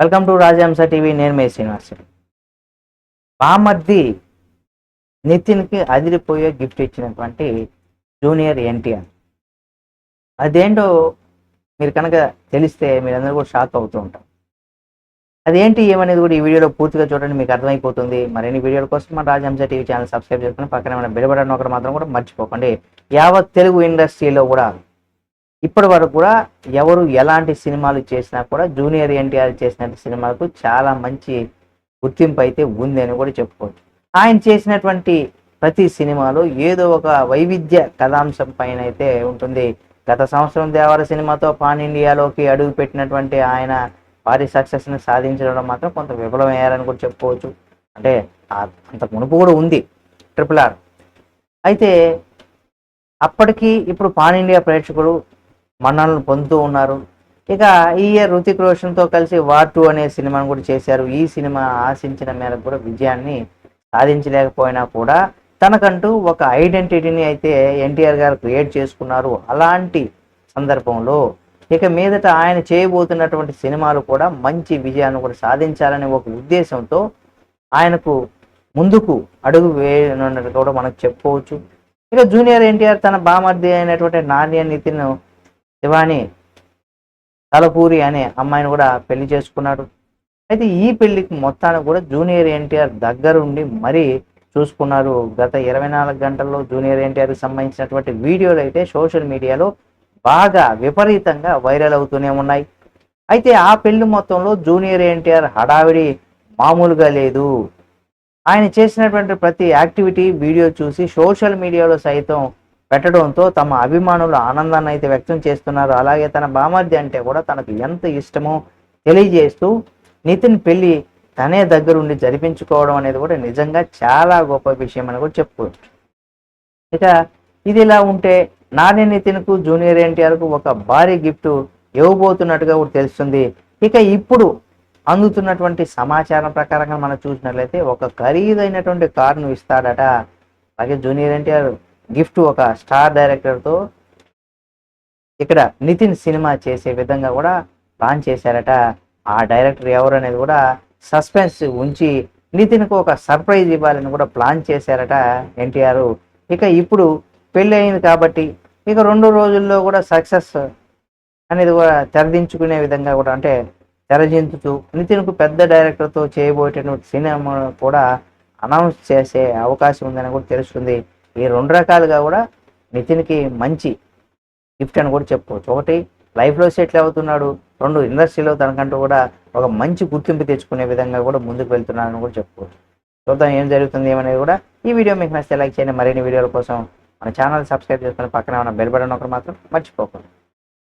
Welcome to రాజహంస TV నేను మే శ్రీనివాస్. బామర్ది నితిన్కి అదిరిపోయే గిఫ్ట్ ఇచ్చినటువంటి జూనియర్ ఎన్టీఆర్. అదేంటో మీరు కనుక తెలిస్తే మీరందరూ కూడా షాక్ అవుతూ ఉంటారు. అదేంటి ఏమనేది కూడా ఈ వీడియోలో పూర్తిగా చూడండి మీకు అర్థమైపోతుంది. మరిన్ని వీడియోల కోసం మన రాజహంస టీవీ ఛానల్ సబ్స్క్రైబ్ చేసుకుని పక్కన ఏమైనా బెలబడని ఒకటి మాత్రం కూడా మర్చిపోకండి. యావత్ తెలుగు ఇండస్ట్రీలో కూడా ఇప్పటి వరకు కూడా ఎవరు ఎలాంటి సినిమాలు చేసినా కూడా జూనియర్ ఎన్టీఆర్ చేసిన సినిమాలకు చాలా మంచి గుర్తింపు అయితే ఉంది అని కూడా చెప్పుకోవచ్చు. ఆయన చేసినటువంటి ప్రతి సినిమాలో ఏదో ఒక వైవిధ్య కథాంశం పైన అయితే ఉంటుంది. గత సంవత్సరం దేవర సినిమాతో పాన్ ఇండియాలోకి అడుగు పెట్టినటువంటి ఆయన భారీ సక్సెస్ని సాధించడం మాత్రం కొంత విఫలమయ్యారని కూడా చెప్పుకోవచ్చు. అంటే అంత మునుపు కూడా ఉంది ట్రిపుల్ ఆర్. అయితే అప్పటికి ఇప్పుడు పాన్ ఇండియా ప్రేక్షకులు మన్ననలు పొందుతూ ఉన్నారు. ఇక ఈ ఇయర్ రుతిక్ రోషన్తో కలిసి వార్ టూ అనే సినిమాను కూడా చేశారు. ఈ సినిమా ఆశించిన మేరకు కూడా విజయాన్ని సాధించలేకపోయినా కూడా తనకంటూ ఒక ఐడెంటిటీని అయితే ఎన్టీఆర్ గారు క్రియేట్ చేసుకున్నారు అలాంటి సందర్భంలో. ఇక మీదట ఆయన చేయబోతున్నటువంటి సినిమాలు కూడా మంచి విజయాన్ని కూడా సాధించాలనే ఒక ఉద్దేశంతో ఆయనకు ముందుకు అడుగు వేయనున్నట్టు కూడా మనకు చెప్పుకోవచ్చు. ఇక జూనియర్ ఎన్టీఆర్ తన బామర్ది అయినటువంటి నాణ్య నితిన్ శివాని తలపూరి అనే అమ్మాయిని కూడా పెళ్ళి చేసుకున్నాడు. అయితే ఈ పెళ్ళికి మొత్తానికి కూడా జూనియర్ ఎన్టీఆర్ దగ్గరుండి మరీ చూసుకున్నారు. గత ఇరవై నాలుగు గంటల్లో జూనియర్ ఎన్టీఆర్కి సంబంధించినటువంటి వీడియోలు అయితే సోషల్ మీడియాలో బాగా విపరీతంగా వైరల్ అవుతూనే ఉన్నాయి. అయితే ఆ పెళ్ళి మొత్తంలో జూనియర్ ఎన్టీఆర్ హడావిడి మామూలుగా లేదు. ఆయన చేసినటువంటి ప్రతి యాక్టివిటీ వీడియో చూసి సోషల్ మీడియాలో సైతం పెట్టడంతో తమ అభిమానులు ఆనందాన్ని అయితే వ్యక్తం చేస్తున్నారు. అలాగే తన బామర్ది అంటే కూడా తనకు ఎంత ఇష్టమో తెలియజేస్తూ నితిన్ పెళ్ళి తనే దగ్గరుండి జరిపించుకోవడం అనేది కూడా నిజంగా చాలా గొప్ప విషయం అని కూడా చెప్పుకోవచ్చు. ఇక ఇది ఇలా ఉంటే నాని నితిన్కు జూనియర్ ఎన్టీఆర్కు ఒక భారీ గిఫ్ట్ ఇవ్వబోతున్నట్టుగా కూడా తెలుస్తుంది. ఇక ఇప్పుడు అందుతున్నటువంటి సమాచారం ప్రకారంగా మనం చూసినట్లయితే ఒక ఖరీదైనటువంటి కారును ఇస్తాడట. అలాగే జూనియర్ ఎన్టీఆర్ గిఫ్ట్ ఒక స్టార్ డైరెక్టర్తో ఇక్కడ నితిన్ సినిమా చేసే విధంగా కూడా ప్లాన్ చేశారట. ఆ డైరెక్టర్ ఎవరు అనేది కూడా సస్పెన్స్ ఉంచి నితిన్కు ఒక సర్ప్రైజ్ ఇవ్వాలని కూడా ప్లాన్ చేశారట ఎన్టీఆర్. ఇక ఇప్పుడు పెళ్ళి అయింది కాబట్టి ఇక రెండు రోజుల్లో కూడా సక్సెస్ అనేది కూడా తెరదించుకునే విధంగా కూడా అంటే తెరజించుతూ నితిన్కు పెద్ద డైరెక్టర్తో చేయబోయేటటువంటి సినిమా కూడా అనౌన్స్ చేసే అవకాశం ఉందని కూడా తెలుస్తుంది. ఈ రెండు రకాలుగా కూడా నితిన్కి మంచి గిఫ్ట్ అని కూడా చెప్పుకోవచ్చు. ఒకటి లైఫ్లో సెటిల్ అవుతున్నాడు. రెండు ఇండస్ట్రీలో తనకంటూ కూడా ఒక మంచి గుర్తింపు తెచ్చుకునే విధంగా కూడా ముందుకు వెళ్తున్నాడని కూడా చెప్పుకోవచ్చు. చూద్దాం ఏం జరుగుతుంది ఏమనేది కూడా ఈ వీడియో మీకు నచ్చితే లైక్ చేయండి. మరిన్ని వీడియోల కోసం మన ఛానల్ సబ్స్క్రైబ్ చేసుకుని పక్కన ఉన్న బెల్ బటన్ ఒకటి మాత్రం మర్చిపోకండి